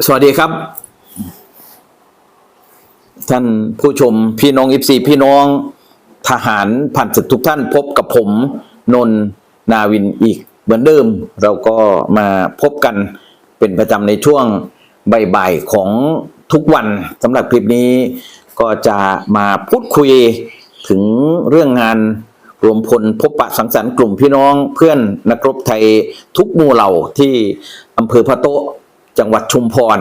สวัสดีครับ ท่านผู้ชมพี่น้องอิฟซีพี่น้องทหารผ่านศึกทุกท่านพบกับผมนนทนาวินอีกเหมือนเดิม เราก็มาพบกันเป็นประจำในช่วงบ่ายๆของทุกวันสำหรับคลิปนี้ก็จะมาพูดคุยถึงเรื่องงานรวมพลพบปะสังสรรค์กลุ่มพี่น้องเพื่อนนักรบไทยทุกหมู่เหล่าที่อำเภอพะโต๊ะ จังหวัดชุมพร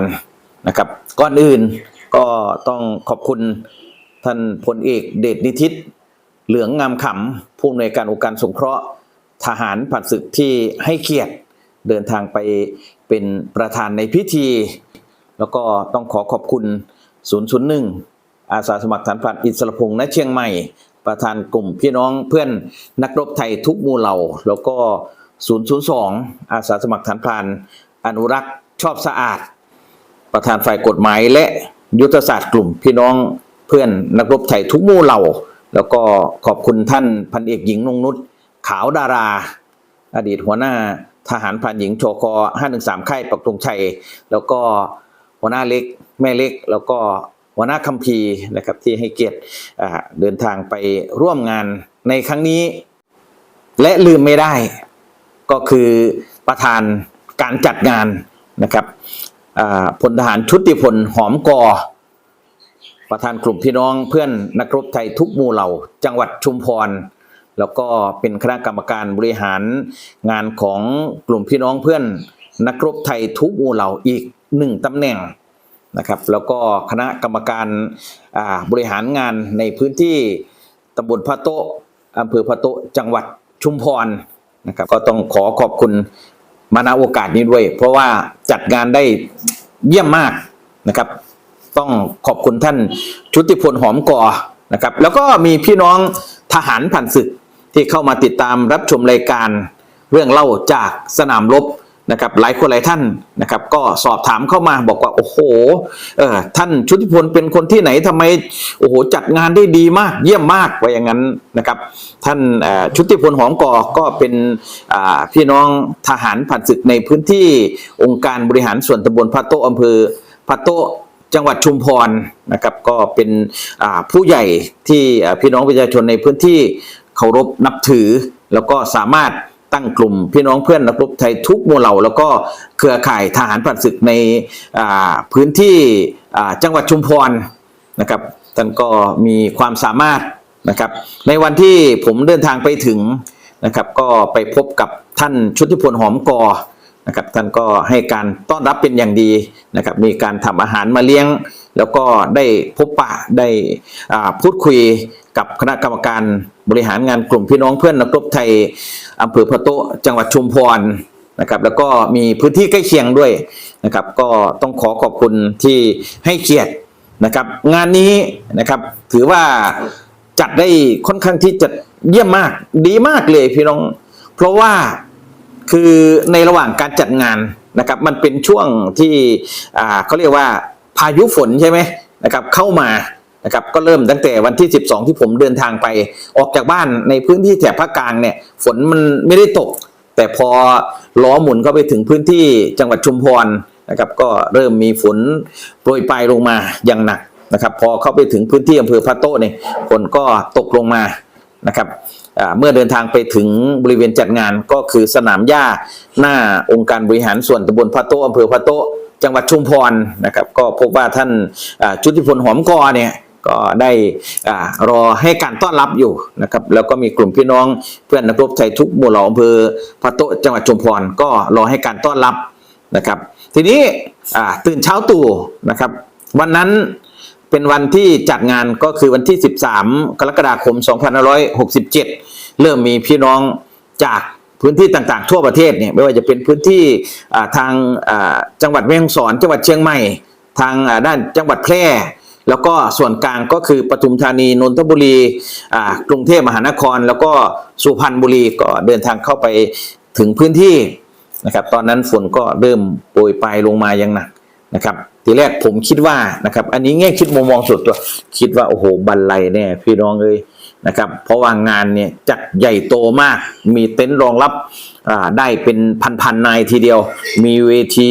นะครับ ก่อนอื่นก็ต้องขอบคุณท่านพลเอกเดชนิทิตเหลืองงามขำผู้อำนวยการองค์การสงเคราะห์ทหารผ่านศึกที่ให้เกียรติเดินทางไปเป็นประธานในพิธี แล้วก็ต้องขอขอบคุณ 001 อาสาสมัครฐานพรานอิสระพงษ์ณเชียงใหม่ ประธานกลุ่มพี่น้องเพื่อนนักรบไทยทุกหมู่เหล่า แล้วก็ 002 อาสาสมัครฐานพรานอนุรักษ์ ชอบสะอาด ประธานฝ่ายกฎหมายและยุทธศาสตร์กลุ่มพี่น้องเพื่อนนักรบไทยทุกหมู่เหล่า แล้วก็ขอบคุณท่านพันเอกหญิงนงนุชขาวดารา อดีตหัวหน้าทหารพรานหญิงโชคอ513 ค่ายปักธงชัย แล้วก็หัวหน้าเล็กแม่เล็ก แล้วก็หัวหน้าคัมภีร์นะครับที่ให้เกียรติเดินทางไปร่วมงานในครั้งนี้ และลืมไม่ได้ก็คือประธานการจัดงาน นะครับอ่าพลทหารชุติพลหอมกอ ประธานกลุ่มพี่น้องเพื่อนนักรบไทยทุกหมู่เหล่า จังหวัดชุมพร แล้วก็เป็นคณะกรรมการบริหารงานของกลุ่มพี่น้องเพื่อนนักรบไทยทุกหมู่เหล่าอีกหนึ่งตำแหน่งนะครับ แล้วก็คณะกรรมการบริหารงานในพื้นที่ตำบลพระโต๊ะอำเภอพระโต๊ะจังหวัดชุมพรนะครับก็ต้องขอขอบคุณ มาณโอกาสนี้ด้วย เพราะว่าจัดงานได้เยี่ยมมากนะครับ ต้องขอบคุณท่านชุติพลหอมก่อนะครับ แล้วก็มีพี่น้องทหารผ่านศึกที่เข้ามาติดตามรับชมรายการเรื่องเล่าจากสนามรบ นะครับหลายคนหลายท่านนะครับก็สอบถามเข้ามาบอกว่าโอ้โหเออท่านชุติพลเป็นคนที่ไหนทำไมโอ้โหจัดงานได้ดีมากเยี่ยมมากว่าอย่างนั้นนะครับท่านเออชุติพลหอมกอก็เป็นพี่น้องทหารผ่านศึกในพื้นที่องค์การบริหารส่วนตำบลพระโต๊ะอำเภอพระโต๊ะจังหวัดชุมพรนะครับก็เป็นผู้ใหญ่ที่พี่น้องประชาชนในพื้นที่เคารพนับถือแล้วก็สามารถ ตั้งกลุ่มพี่น้องเพื่อนนักรบไทยทุกหมู่เหล่าแล้วก็เครือข่ายทหารผ่านศึกในพื้นที่จังหวัดชุมพรนะครับท่านก็มีความสามารถนะครับ ในวันที่ผมเดินทางไปถึงนะครับ ก็ไปพบกับท่านชุติพลหอมกอ นะครับท่านก็ให้การต้อนรับเป็นอย่างดีนะครับมีการทำอาหารมาเลี้ยง แล้วก็ได้พบปะได้พูดคุยกับคณะกรรมการบริหารงานกลุ่มพี่น้องเพื่อนนักรบไทยอำเภอพะโต๊ะจังหวัดชุมพรนะครับแล้วก็มีพื้นที่ใกล้เคียงด้วยนะครับก็ต้องขอขอบคุณที่ให้เกียรตินะครับงานนี้นะครับถือว่าจัดได้ค่อนข้างที่จะเยี่ยมมากดีมากเลยพี่น้อง เพราะว่า คือในระหว่างการจัดงานนะครับ มันเป็นช่วงที่อ่าเขาเรียกว่าพายุฝนใช่ไหมนะครับ เข้ามานะครับก็เริ่มตั้งแต่วันที่ 12 ที่ผมเดินทางไป ออกจากบ้านในพื้นที่แถบภาคกลางเนี่ย ฝนมันไม่ได้ตก แต่พอล้อหมุนเข้าไปถึงพื้นที่จังหวัดชุมพรนะครับ ก็เริ่มมีฝนโปรยปลายลงมาอย่างหนักนะครับ พอเข้าไปถึงพื้นที่อำเภอพระโต้เนี่ยฝนก็ตกลงมานะครับ เมื่อเดินทางไปถึงบริเวณจัดงานก็คือสนามหญ้าหน้าองค์การบริหารส่วนตำบลพระโตอำเภอพระโตจังหวัดชุมพรนะครับ ก็พบว่าท่านชุติพลหอมกอเนี่ยก็ได้รอให้การต้อนรับอยู่นะครับแล้วก็มีกลุ่มพี่น้องเพื่อนนักรบไทยทุกหมู่เหล่าอำเภอพระโตจังหวัดชุมพรก็รอให้การต้อนรับนะครับ ทีนี้ตื่นเช้าตู่นะครับ วันนั้น เป็นวันที่จัดงานก็คือวันที่ 13 กรกฎาคม 2567 เริ่มมีพี่น้องจากพื้นที่ต่างๆ ทั่วประเทศเนี่ยไม่ว่าจะเป็นพื้นที่ทางจังหวัดแม่ฮ่องสอนจังหวัดเชียงใหม่ ทางด้านจังหวัดแพร่ แล้วก็ส่วนกลางก็คือปทุมธานีนนทบุรีกรุงเทพมหานคร แล้วก็สุพรรณบุรีก็เดินทางเข้าไปถึงพื้นที่นะครับตอนนั้นฝนก็เริ่มโปรยปลายลงมาอย่างหนักนะครับ ทีแรกผมคิดว่านะครับ อันนี้แง่คิดมุมมองส่วนตัว คิดว่าโอ้โหบันไลแน่พี่น้องเอ้ยนะครับ เพราะว่างานเนี่ยจัดใหญ่โตมาก มีเต็นท์รองรับได้เป็นพันๆนายทีเดียว มีเวที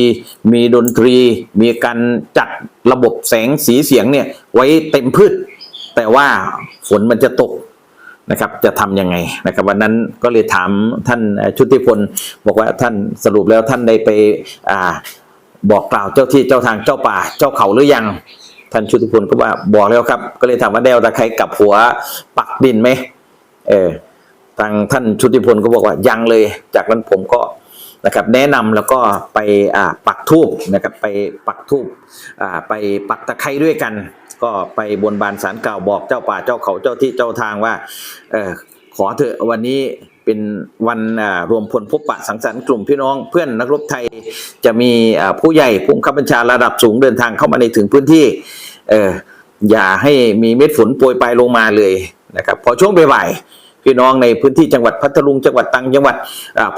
มีดนตรี มีการจัดระบบแสงสีเสียงเนี่ยไว้เต็มพืช แต่ว่าฝนมันจะตกนะครับจะทำยังไงนะครับวันนั้นก็เลยถามท่านชุติพลบอกว่าท่านสรุปแล้วท่านได้ไปอ่า บอกกล่าวเจ้าที่เจ้าทางเจ้าป่า เจ้าเขาหรือยังท่านชุติพลก็ว่าบอกแล้วครับ ก็เลยถามว่าแดวตะไคร้กับหัวปักดินไหมเออทางท่านชุติพลก็บอกว่ายังเลย จากนั้นผมก็นะครับแนะนำแล้วก็ไปอ่าปักทูบนะครับไปปักทูบอ่าไปปักตะไคร้ด้วยกัน ก็ไปบนบานสารกล่าวบอกเจ้าป่าเจ้าเขาเจ้าที่เจ้าทางว่าเออขอเถอะวันนี้ เป็นวันรวมพลพบปะสังสรรค์กลุ่มพี่น้องเพื่อนนักรบไทยจะมีผู้ใหญ่ผู้บังคับบัญชาระดับสูงเดินทางเข้ามาในถึงพื้นที่เอออย่าให้มีเม็ดฝนโปรยปลายลงมาเลยนะครับพอช่วงบ่ายพี่น้องในพื้นที่จังหวัดพัทลุงจังหวัดตรังจังหวัด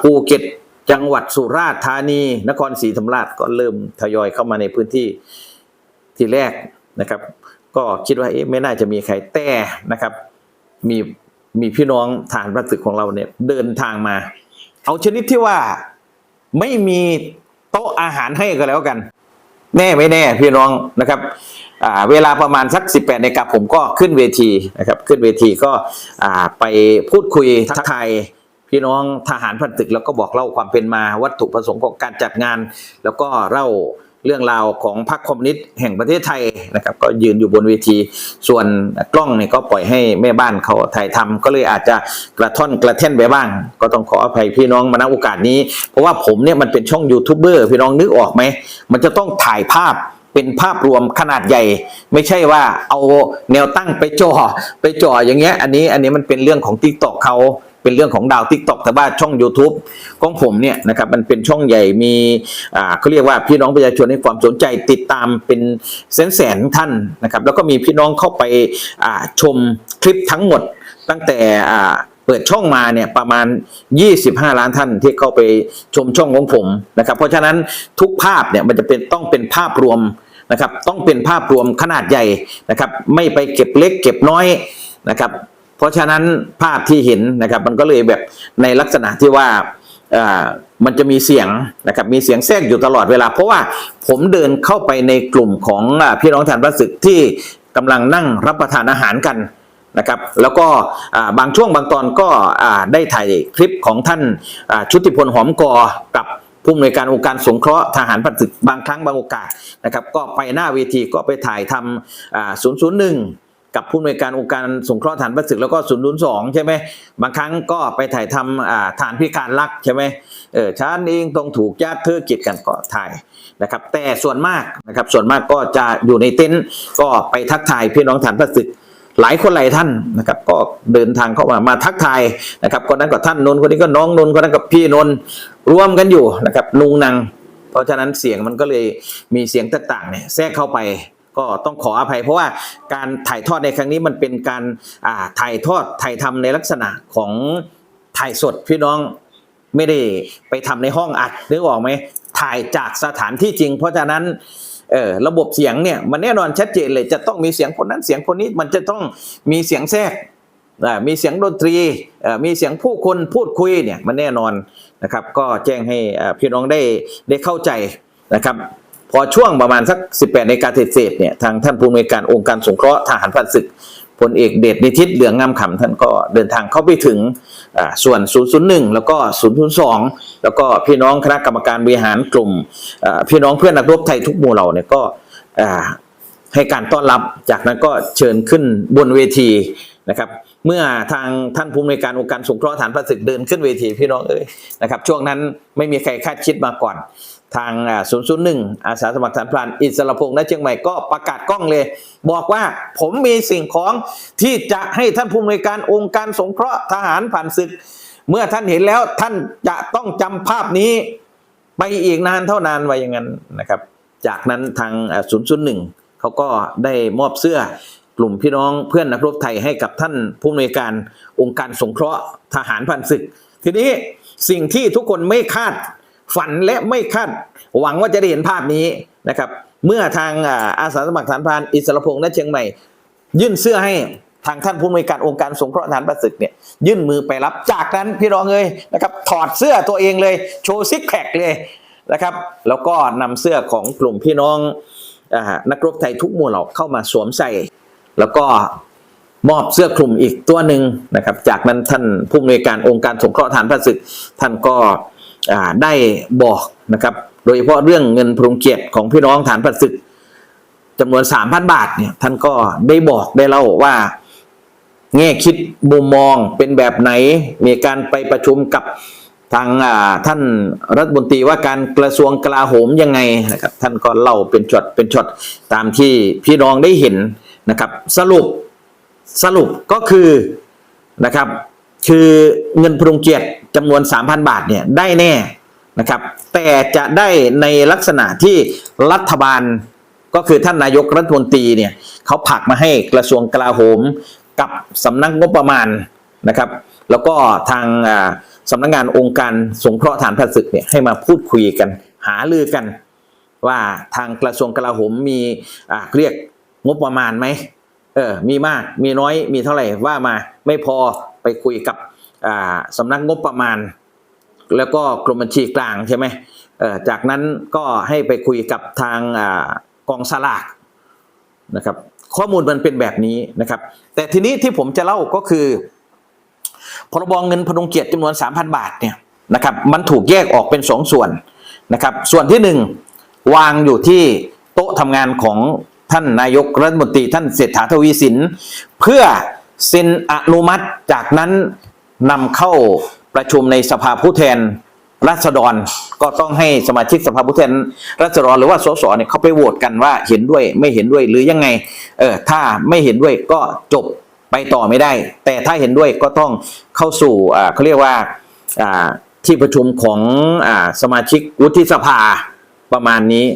ภูเก็ตจังหวัดสุราษฎร์ธานี นครศรีธรรมราชก็เริ่มทยอยเข้ามาในพื้นที่ที่แรกนะครับ ก็คิดว่าเอ๊ะไม่น่าจะมีใครแต่นะครับ มี มีพี่น้องฐานประตึกของเราเนี่ยเดินทางมา เอาชนิดที่ว่าไม่มีโต๊ะอาหารให้ก็แล้วกัน แน่ไม่แน่พี่น้องนะครับเวลาประมาณสัก 18นาฬิกาผมก็ขึ้นเวทีนะครับ ขึ้นเวทีก็ไปพูดคุยทักทายพี่น้องทหารพันตึกแล้วก็บอกเล่าความเป็นมาวัตถุประสงค์ของการจัดงาน แล้วก็เล่า เรื่องราวของพรรคคอมมิวนิสต์แห่งประเทศไทยนะครับ ก็ยืนอยู่บนเวที ส่วนกล้องเนี่ยก็ปล่อยให้แม่บ้านเขาถ่ายทำก็เลยอาจจะกระท่อนกระแท่นไปบ้าง ก็ต้องขออภัยพี่น้องมาณโอกาสนี้ เพราะว่าผมเนี่ยมันเป็นช่องยูทูบเบอร์พี่น้องนึกออกไหม มันจะต้องถ่ายภาพเป็นภาพรวมขนาดใหญ่ ไม่ใช่ว่าเอาแนวตั้งไปจ่อไปจ่ออย่างเงี้ยอันนี้อันนี้มันเป็นเรื่องของ t ิ k t o k เขา เป็นเรื่องของดาว t ิ k t o k แต่ว่าช่อง YouTube ของผมเนี่ยนะครับมันเป็นช่องใหญ่มีอ่าเขาเรียกว่าพี่น้องประชาชนให้ความสนใจติดตามเป็นแสนแสนๆท่านนะครับแล้วก็มีพี่น้องเข้าไปอ่าชมคลิปทั้งหมดตั้งแต่อ่าเปิดช่องมาเนี่ยประมาณ 25 ล้านท่านที่เข้าไปชมช่องของผมนะครับ เพราะฉะนั้นทุกภาพเนี่ยมันจะเป็นต้องเป็นภาพรวมนะครับ ต้องเป็นภาพรวมขนาดใหญ่นะครับ ไม่ไปเก็บเล็กเก็บน้อยนะครับ เพราะฉะนั้นภาพที่เห็นนะครับมันก็เลยแบบในลักษณะที่ว่าอ่มันจะมีเสียงนะครับมีเสียงแทรกอยู่ตลอดเวลา เพราะว่าผมเดินเข้าไปในกลุ่มของพี่น้องทารพระศึกที่กำลังนั่งรับประทานอาหารกันนะครับแล้วก็บางช่วงบางตอนก็ได้ถ่ายคลิปของท่านชุติพลหอมกอกับผู้อำนวยการองค์การสงเคราะห์ทหารพระศึกบางครั้งบางโอกาสนะครับก็ไปหน้าเวทีก็ไปถ่ายทำอ่า001 กับผู้อำนวยการองค์การสงเคราะห์ฐานประศึกแล้วก็ศูนย์ศูนย์สองใช่ไหมบางครั้งก็ไปถ่ายทำฐานพิการลักใช่ไหมเออฉันเองต้องถูกญาติเธอกิจกันก็ถ่ายนะครับแต่ส่วนมากนะครับส่วนมากก็จะอยู่ในเต็นท์ก็ไปทักทายพี่น้องฐานประศึกหลายคนหลายท่านนะครับก็เดินทางเข้ามามาทักทายนะครับคนนั้นก็ท่านนนคนนี้ก็น้องนนคนนั้นก็พี่นนรวมกันอยู่นะครับนุงนางเพราะฉะนั้นเสียงมันก็เลยมีเสียงต่างๆเนี่ยแทรกเข้าไป ก็ต้องขออภัย เพราะว่าการถ่ายทอดในครั้งนี้มันเป็นการอ่าถ่ายทอดถ่ายทำในลักษณะของถ่ายสดพี่น้องไม่ได้ไปทำในห้องอัดนึกออกไหมถ่ายจากสถานที่จริง เพราะฉะนั้นเออระบบเสียงเนี่ยมันแน่นอนชัดเจนเลยจะต้องมีเสียงคนนั้นเสียงคนนี้มันจะต้องมีเสียงแทรกมีเสียงดนตรีมีเสียงผู้คนพูดคุยเนี่ยมันแน่นอนนะครับ ก็แจ้งให้พี่น้องได้ได้เข้าใจนะครับ พอช่วงประมาณสัก 18นการเศษเนี่ยทางท่านผู้อำนวยการองค์การสงเคราะห์ทหารพันศึกพลเอกเดชนิทิตเหลืองงามขำท่านก็เดินทางเข้าไปถึงอ่าส่วน 001 แล้วก็ 002 แล้วก็พี่น้องคณะกรรมการบริหารกลุ่มพี่น้องเพื่อนนักรบไทยทุกหมู่เหล่าเนี่ยก็ให้การต้อนรับจากนั้นก็เชิญขึ้นบนเวทีนะครับเมื่อทางท่านผู้อำนวยการองค์การสงเคราะห์ฐานพระศึกเดินขึ้นเวทีพี่น้องเอ้ยนะครับช่วงนั้นไม่มีใครคาดคิดมาก่อน ทาง 001 อาสาสมัครฐานพรานอิสระพงษ์ณเชียงใหม่ก็ประกาศกล้องเลย บอกว่าผมมีสิ่งของที่จะให้ท่านผู้อำนวยการองค์การสงเคราะห์ทหารผ่านศึก เมื่อท่านเห็นแล้วท่านจะต้องจำภาพนี้ไปอีกนานเท่านานไว้อย่างนั้นนะครับ จากนั้นทางศูนย์ศูนย์หนึ่งเขาก็ได้มอบเสื้อกลุ่มพี่น้องเพื่อนนักรบไทยให้กับท่านผู้อำนวยการองค์การสงเคราะห์ทหารผ่านศึก ทีนี้สิ่งที่ทุกคนไม่คาด ฝันและไม่คาดหวังว่าจะได้เห็นภาพนี้นะครับ เมื่อทางอาสาสมัครฐานพานอิสระพงษ์ณเชียงใหม่ ยื่นเสื้อให้ทางท่านผู้อำนวยการองค์การสงเคราะห์ทหารประศึกเนี่ยยื่นมือไปรับจากนั้นพี่น้องเอ้ยนะครับถอดเสื้อตัวเองเลย โชว์ซิกแพคเลยนะครับแล้วก็นำเสื้อของกลุ่มพี่น้องอนักรบไทยทุกหมู่เหล่าเข้ามาสวมใส่ แล้วก็มอบเสื้อคลุมอีกตัวหนึ่งนะครับ จากนั้นท่านผู้อำนวยการองค์การสงเคราะห์ทหารพระศึก ท่านก็ ได้บอกนะครับโดยเฉพาะเรื่องเงินพรุงเกียรติของพี่น้องทหารพระศึกจำนวน 3,000 บาทเนี่ยท่านก็ได้บอกได้เล่าว่าแง่คิดมุมมองเป็นแบบไหน มีการไปประชุมกับทางท่านรัฐมนตรีว่าการกระทรวงกลาโหมยังไงนะครับท่านก็เล่าเป็นช็อตเป็นช็อตตามที่พี่น้องได้เห็นนะครับ สรุปสรุปก็คือนะครับคือเงินพรุงเกียรติ จำนวน 3,000 บาทเนี่ยได้แน่นะครับ แต่จะได้ในลักษณะที่รัฐบาลก็คือท่านนายกรัฐมนตรีเนี่ยเขาผลักมาให้กระทรวงกลาโหมกับสำนักงบประมาณนะครับ แล้วก็ทางอ่าสำนักงานองค์การสงเคราะห์ฐานพระศึกเนี่ยให้มาพูดคุยกันหาลือกัน ว่าทางกระทรวงกลาโหมมีเรียกงบประมาณไหมเออมีมากมีน้อยมีเท่าไหร่ว่ามาไม่พอไปคุยกับ สำนักงบประมาณ แล้วก็กรมบัญชีกลางใช่ไหมเออจากนั้นก็ให้ไปคุยกับทางอากองสลากนะครับข้อมูลมันเป็นแบบนี้นะครับ แต่ทีนี้ที่ผมจะเล่าก็คือ พรบงเงินพดุงเกียรติจำนวน 3,000 บาทเนี่ยนะครับมันถูกแยกออกเป็นสองส่วนนะครับส่วนที่หนึ่งวางอยู่ที่โต๊ะทำงานของท่านนายกรัฐมนตรีท่านเศรษฐาทวีสิน เพื่อเซ็นอนุมัติจากนั้น นำเข้าประชุมในสภาผู้แทนราษฎรก็ต้องให้สมาชิกสภาผู้แทนราษฎรหรือว่าสสเนี่ยเขาไปโหวตกันว่าเห็นด้วยไม่เห็นด้วยหรือยังไงเออถ้าไม่เห็นด้วยก็จบไปต่อไม่ได้ แต่ถ้าเห็นด้วยก็ต้องเข้าสู่อ่าเขาเรียกว่าอ่าที่ประชุมของอ่าสมาชิกวุฒิสภาประมาณนี้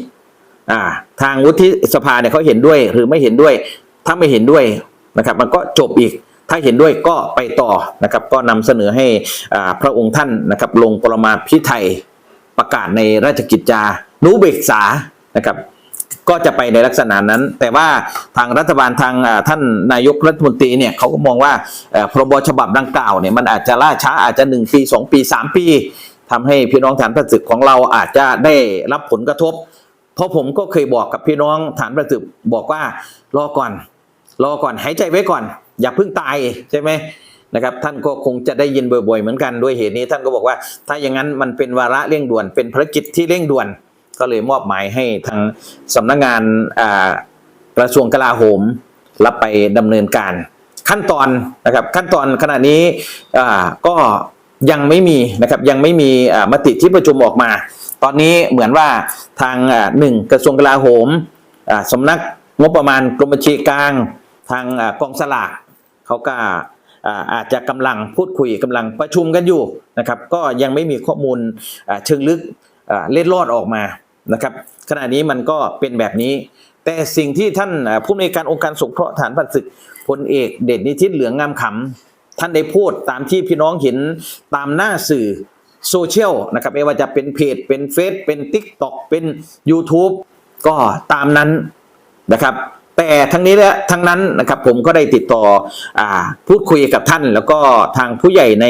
อ่าทางวุฒิสภาเนี่ยเขาเห็นด้วยหรือไม่เห็นด้วย ถ้าไม่เห็นด้วยนะครับ มันก็จบอีก ถ้าเห็นด้วยก็ไปต่อนะครับ ก็นำเสนอให้พระองค์ท่านนะครับ ลงปรมาพิไทยประกาศในราชกิจจานุเบกษานะครับก็จะไปในลักษณะนั้น แต่ว่าทางรัฐบาลทางท่านนายกรัฐมนตรีเนี่ยเขาก็มองว่าพรบฉบับดังกล่าวเนี่ยมันอาจจะล่าช้าอาจจะ 1 ปี 2 ปี 3 ปีทำให้พี่น้องฐานพระศึกของเราอาจจะได้รับผลกระทบ เพราะผมก็เคยบอกกับพี่น้องฐานประสึกบอกว่ารอก่อน รอก่อนหายใจไว้ก่อน อย่าเพิ่งตายใช่ไหมนะครับท่านก็คงจะได้ยินบ่อยๆเหมือนกันด้วยเหตุนี้ท่านก็บอกว่า ถ้าอย่างนั้นมันเป็นวาระเร่งด่วน เป็นภารกิจที่เร่งด่วน ก็เลยมอบหมายให้ทางสำนักงานกระทรวงกลาโหมรับไปดำเนินการ ขั้นตอนนะครับขั้นตอนขณะนี้ก็ยังไม่มีนะครับยังไม่มีมติที่ประชุมออกมา ตอนนี้เหมือนว่าทางหนึ่งกระทรวงกลาโหมอ่าสำนักงบประมาณกรมบัญชีกลาง ทางอกองสลาก เขาก็อาจจะกำลังพูดคุยกำลังประชุมกันอยู่นะครับ ก็ยังไม่มีข้อมูลเชิงลึกเล็ดลอดออกมานะครับ ขณะนี้มันก็เป็นแบบนี้ แต่สิ่งที่ท่านผู้ในวยการองค์การสงเคราะห์ฐานพันศึกพลเอกเด่นนิทิตเหลืองงามขำท่านได้พูดตามที่พี่น้องเห็นตามหน้าสื่อโซเชียลนะครับไม่ว่าจะเป็นเพจเป็นเฟซเป็นทิกตอกเป็น YouTube ก็ตามนั้นนะครับ แต่ทั้งนี้และทั้งนั้นนะครับผมก็ได้ติดต่ออพูดคุยกับท่าน แล้วก็ทางผู้ใหญ่ใน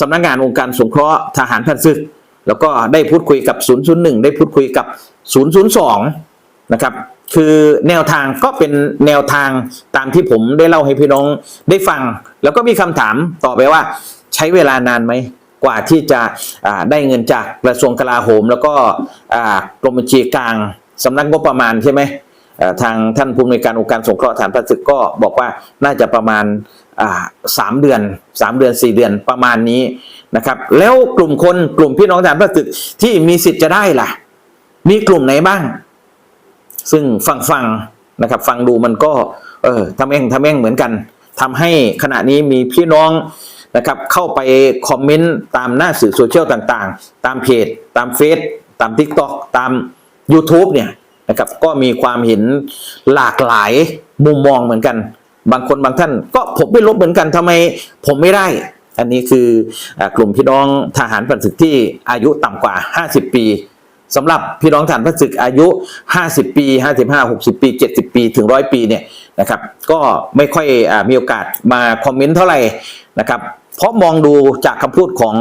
สำนักงานองค์การสงเคราะห์ทหารพันศึก แล้วก็ได้พูดคุยกับ 001 ได้พูดคุยกับ 002 นะครับคือแนวทางก็เป็นแนวทางตามที่ผมได้เล่าให้พี่น้องได้ฟัง แล้วก็มีคำถามต่อไปว่า ใช้เวลานานไหมกว่าที่จะได้เงินจากกระทรวงกลาโหม แล้วก็กรมบัญชีกลางสำนักงบประมาณใช่ไหม ทางท่านผู้อำนวยการองค์การสงเคราะห์ฐานพระศึกก็บอกว่าน่าจะประมาณสามเดือนสามเดือนสี่เดือนประมาณนี้นะครับแล้วกลุ่มคนกลุ่มพี่น้องฐานพระศึกที่มีสิทธิ์จะได้ล่ะ มีกลุ่มไหนบ้าง ซึ่งฟังฟังนะครับ ฟังดูมันก็เออทำเองทำเองเหมือนกันทำให้ขณะนี้มีพี่น้องนะครับเข้าไปคอมเมนต์ตามหน้าสื่อโซเชียลต่างๆ ตามเพจ ตามเฟซตาม t ิ k t o k ตาม YouTube เนี่ย นะครับ ก็มีความเห็นหลากหลายมุมมองเหมือนกัน บางคนบางท่าน ก็ผมไม่ลบเหมือนกันทำไมผมไม่ได้ อันนี้คืออกลุ่มพี่น้องทหารปฏิศึกที่อายุต่ำกว่า 50 ปีสำหรับพี่น้องฐานพระศึกอายุ 50 ปี 55 60 ปี 70 ปีถึง100ปีเนี่ยนะครับ ก็ไม่ค่อยอมีโอกาสมาคอมเมนต์เท่าไหร่นะครับเพราะมองดูจากคำพูดของ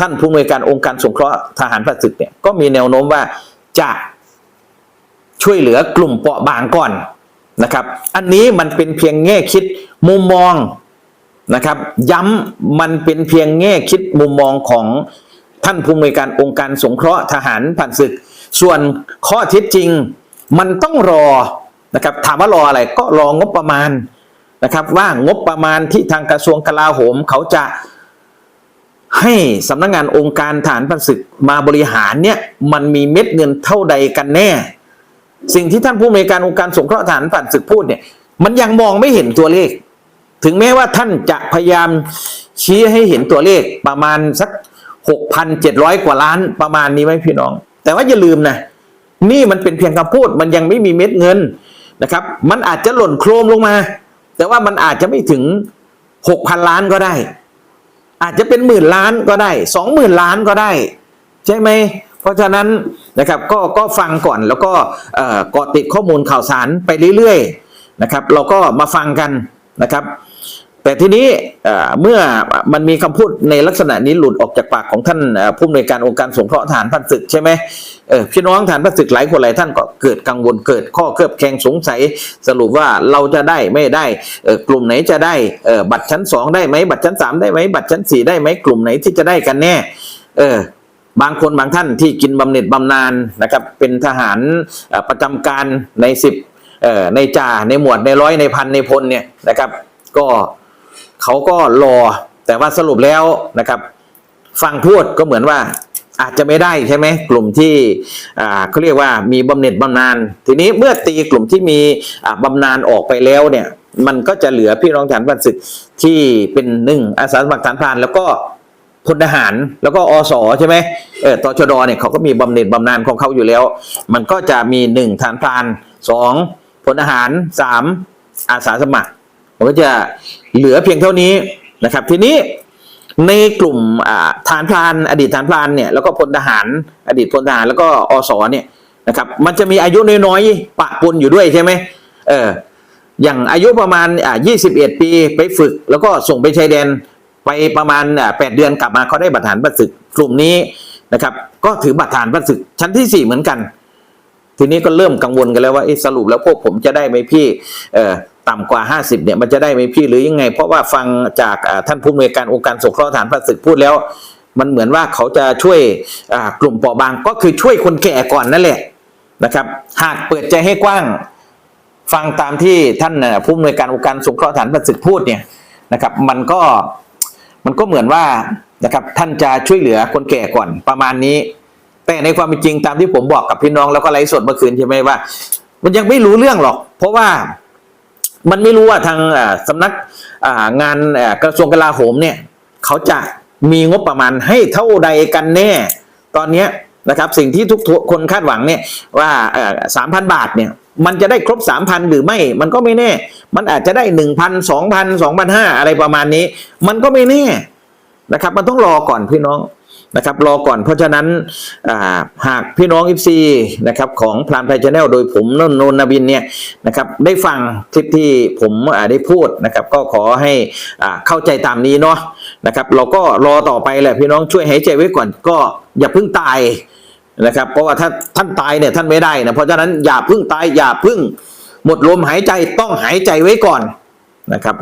ท่านผู้อำนวยการองค์การสงเคราะห์ทหารผ่านศึกเนี่ยก็มีแนวโน้มว่าจะ ช่วยเหลือกลุ่มเปราะบางก่อนนะครับ อันนี้มันเป็นเพียงแง่คิดมุมมองนะครับ ย้ำมันเป็นเพียงแง่คิดมุมมองของท่านผู้อำนวยการองค์การสงเคราะห์ทหารผ่านศึก ส่วนข้อเท็จจริง มันต้องรอนะครับถามว่ารออะไรก็รองบประมาณนะครับว่างบประมาณที่ทางกระทรวงกลาโหมเขาจะให้สำนักงานองค์การฐานพันศึกมาบริหารเนี่ยมันมีเม็ดเงินเท่าใดกันแน่ สิ่งที่ท่านผู้อำนวยการองค์การสงเคราะห์ฐานผ่านศึกพูดเนี่ย มันยังมองไม่เห็นตัวเลข ถึงแม้ว่าท่านจะพยายามชี้ให้เห็นตัวเลขประมาณสัก6,700กว่าล้านประมาณนี้ไหมพี่น้อง แต่ว่าอย่าลืมนะนี่มันเป็นเพียงคำพูดมันยังไม่มีเม็ดเงินนะครับ มันอาจจะหล่นโครมลงมา แต่ว่ามันอาจจะไม่ถึง6,000ล้านก็ได้ อาจจะเป็นหมื่นล้านก็ได้สองหมื่นล้านก็ได้ ใช่ไหม เพราะฉะนั้นนะครับก็ก็ฟังก่อนแล้วก็เกาะติดข้อมูลข่าวสารไปเรื่อยๆนะครับ เราก็มาฟังกันนะครับ แต่ทีนี้เมื่อมันมีคำพูดในลักษณะนี้หลุดออกจากปากของท่านผู้อำนวยการองค์การสงเคราะห์ทหารพันศึกใช่ไหมพี่น้องทหารพันศึกหลายคนหลายท่านก็เกิดกังวลเกิดข้อเคลือบแคลงสงสัย สรุปว่าเราจะได้ไม่ได้กลุ่มไหนจะได้บัตรชั้นสองได้ไหมบัตรชั้นสามได้ไหมบัตรชั้นสี่ได้ไหมกลุ่มไหนที่จะได้กันแน่ เออ บางคนบางท่านที่กินบำเหน็จบำนาญนะครับ เป็นทหารประจำการในสิบในจ่าในหมวดในร้อยในพันในพลเนี่ยนะครับ ก็เขาก็รอแต่ว่าสรุปแล้วนะครับ ฟังพูดก็เหมือนว่าอาจจะไม่ได้ใช่ไหมกลุ่มที่เขาเรียกว่ามีบำเหน็จบำนาญทีนี้เมื่อตีกลุ่มที่มีอ่าบำนาญออกไปแล้วเนี่ย มันก็จะเหลือพี่น้องฐานพันศึกที่เป็นหนึ่งอาสาสมัครฐานพานแล้วก็ พลทหารแล้วก็อสอใช่ไหมเออตชดเนี่ยเขาก็มีบำเหน็จบำนาญของเขาอยู่แล้ว มันก็จะมีหนึ่งฐานพรานสองพลทหารสามอาสาสมัครมันก็จะเหลือเพียงเท่านี้นะครับ ทีนี้ในกลุ่มฐานพรานอดีตฐานพรานเนี่ยแล้วก็พลทหาร อดีตพลทหารแล้วก็อสอเนี่ยนะครับ มันจะมีอายุน้อยๆปะปนอยู่ด้วยใช่ไหมเอออย่างอายุประมาณอ่า21 ปีไปฝึก แล้วก็ส่งไปชายแดน ไปประมาณอ่า8เดือนกลับมาเขาได้บัตรฐานบัตรศึกกลุ่มนี้นะครับ ก็ถือบัตรฐานบัตรศึกชั้นที่สี่เหมือนกัน ทีนี้ก็เริ่มกังวลกันแล้วว่าสรุปแล้วพวกผมจะได้ไหมพี่ต่ำกว่า 50เนี่ยมันจะได้ไหมพี่หรือยังไง เพราะว่าฟังจากท่านผู้อำนวยการองค์การสงเคราะห์ฐานพระศึกพูดแล้ว มันเหมือนว่าเขาจะช่วยกลุ่มเปราะบางก็คือช่วยคนแก่ก่อนนั่นแหละนะครับ หากเปิดใจให้กว้างฟังตามที่ท่านผู้อำนวยการองค์การสงเคราะห์ฐานพระศึกพูดเนี่ยนะครับ มันก็ มันก็เหมือนว่านะครับท่านจะช่วยเหลือคนแก่ก่อนประมาณนี้ แต่ในความเป็นจริงตามที่ผมบอกกับพี่น้องแล้วก็ไลฟ์สดเมื่อคืนใช่ไหมว่า มันยังไม่รู้เรื่องหรอก เพราะว่ามันไม่รู้ว่าทางอ่าสำนักงานกระทรวงกลาโหมเนี่ยเขาจะมีงบประมาณให้เท่าใดกันแน่ ตอนเนี้นะครับสิ่งที่ทุกคนคาดหวังเนี่ยว่าสามพันบาทเนี่ย มันจะได้ครบสามพันหรือไม่ มันก็ไม่แน่ มันอาจจะได้หนึ่งพันสองพันสองพันห้าอะไรประมาณนี้ มันก็ไม่แน่นะครับ มันต้องรอก่อนพี่น้องนะครับรอก่อนเพราะฉะนั้นาหากพี่น้องอิฟซีนะครับของพลานไพชแนลโดยผมนนนนบินเนี่ยนะครับได้ฟังคลิปที่ผมได้พูดนะครับก็ขอให้อ่าเข้าใจตามนี้เนาะนะครับเราก็รอต่อไปแหละพี่น้องช่วยหายใจไว้ก่อนก็อย่าเพิ่งตาย นะครับ เพราะว่าถ้าท่านตายเนี่ยท่านไม่ได้นะเพราะฉะนั้นอย่าเพิ่งตายอย่าเพิ่ง หมดลมหายใจต้องหายใจไว้ก่อนนะครับ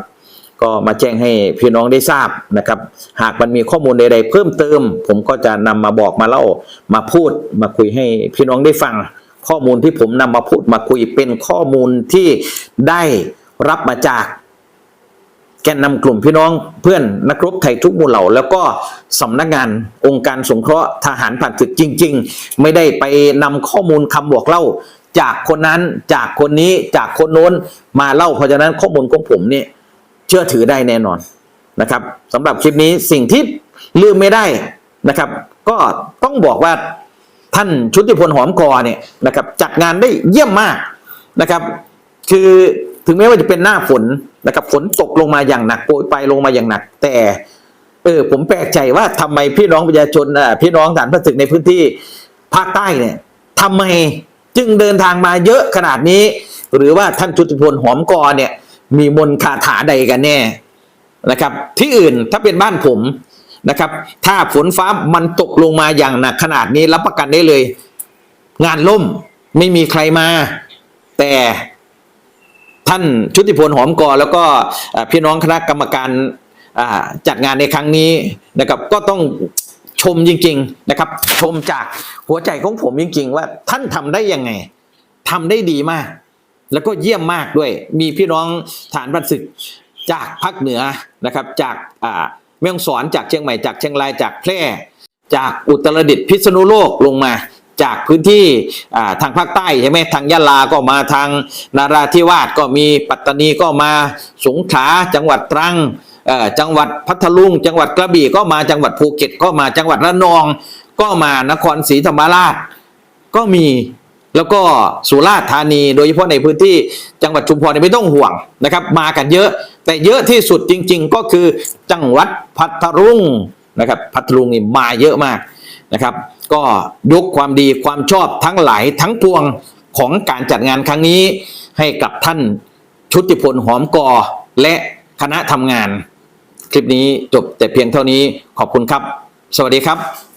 ก็มาแจ้งให้พี่น้องได้ทราบนะครับ หากมันมีข้อมูลใดๆเพิ่มเติม ผมก็จะนำมาบอกมาเล่ามาพูดมาคุยให้พี่น้องได้ฟัง ข้อมูลที่ผมนำมาพูดมาคุยเป็นข้อมูลที่ได้รับมาจาก แกนนำกลุ่มพี่น้องเพื่อนนักรบไทยทุกหมู่เหล่า แล้วก็สำนักงานองค์การสงเคราะห์ทหารผ่านศึกจริง ๆ ไม่ได้ไปนำข้อมูลคำบอกเล่า จากคนนั้นจากคนนี้จากคนโน้นมาเล่าเพราะฉะนั้นข้อมูลของผมเนี่ยเชื่อถือได้แน่นอนนะครับสำหรับคลิปนี้สิ่งที่ลืมไม่ได้นะครับ ก็ต้องบอกว่าท่านชุติพลหอมกอเนี่ยนะครับจัดงานได้เยี่ยมมากนะครับ คือถึงแม้ว่าจะเป็นหน้าฝน นะครับฝนตกลงมาอย่างหนักโปรยไปลงมาอย่างหนัก แต่เออผมแปลกใจว่าทำไมพี่น้องประชาชนอ่าพี่น้องฐานพระศึกในพื้นที่ภาคใต้เนี่ยทำไมจึงเดินทางมาเยอะขนาดนี้ หรือว่าท่านชุติพลหอมกอเนี่ย มีมนคาถาใดกันแน่นะครับ ที่อื่นถ้าเป็นบ้านผมนะครับ ถ้าฝนฟ้ามันตกลงมาอย่างหนักขนาดนี้รับประกันได้เลย งานล่มไม่มีใครมา แต่ ท่านชุติพลหอมกอแล้วก็พี่น้องคณะกรรมการจัดงานในครั้งนี้นะครับก็ต้องชมจริง ๆนะครับ ชมจากหัวใจของผมจริง ๆ ว่าท่านทำได้ยังไงทำได้ดีมาก แล้วก็เยี่ยมมากด้วย มีพี่น้องฐานบันศึกจากภาคเหนือนะครับ จากแม่ฮ่องสอนจากเชียงใหม่จากเชียงรายจากแพร่ จากอุตรดิตถ์พิษณุโลกลงมา จากพื้นที่ทางภาคใต้ใช่ไหมทางยะลาก็มาทางนาราธิวาสก็มีปัตตานีก็มาสงขลาจังหวัดตรังจังหวัดพัทลุง จังหวัดกระบี่ก็มาจังหวัดภูเก็ตก็มาจังหวัดระนอง ก็มานครศรีธรรมราชก็มีแล้วก็สุราษฎร์ธานี โดยเฉพาะในพื้นที่จังหวัดชุมพรไม่ต้องห่วงนะครับ มากันเยอะ แต่เยอะที่สุดจริง ๆ ก็คือจังหวัดพัทลุงนะครับพัทลุงนี่มาเยอะมาก นะครับ ก็ยกความดีความชอบทั้งหลายทั้งปวงของการจัดงานครั้งนี้ ให้กับท่านชุติพลหอมกอและคณะทำงาน คลิปนี้จบแต่เพียงเท่านี้ขอบคุณครับ สวัสดีครับ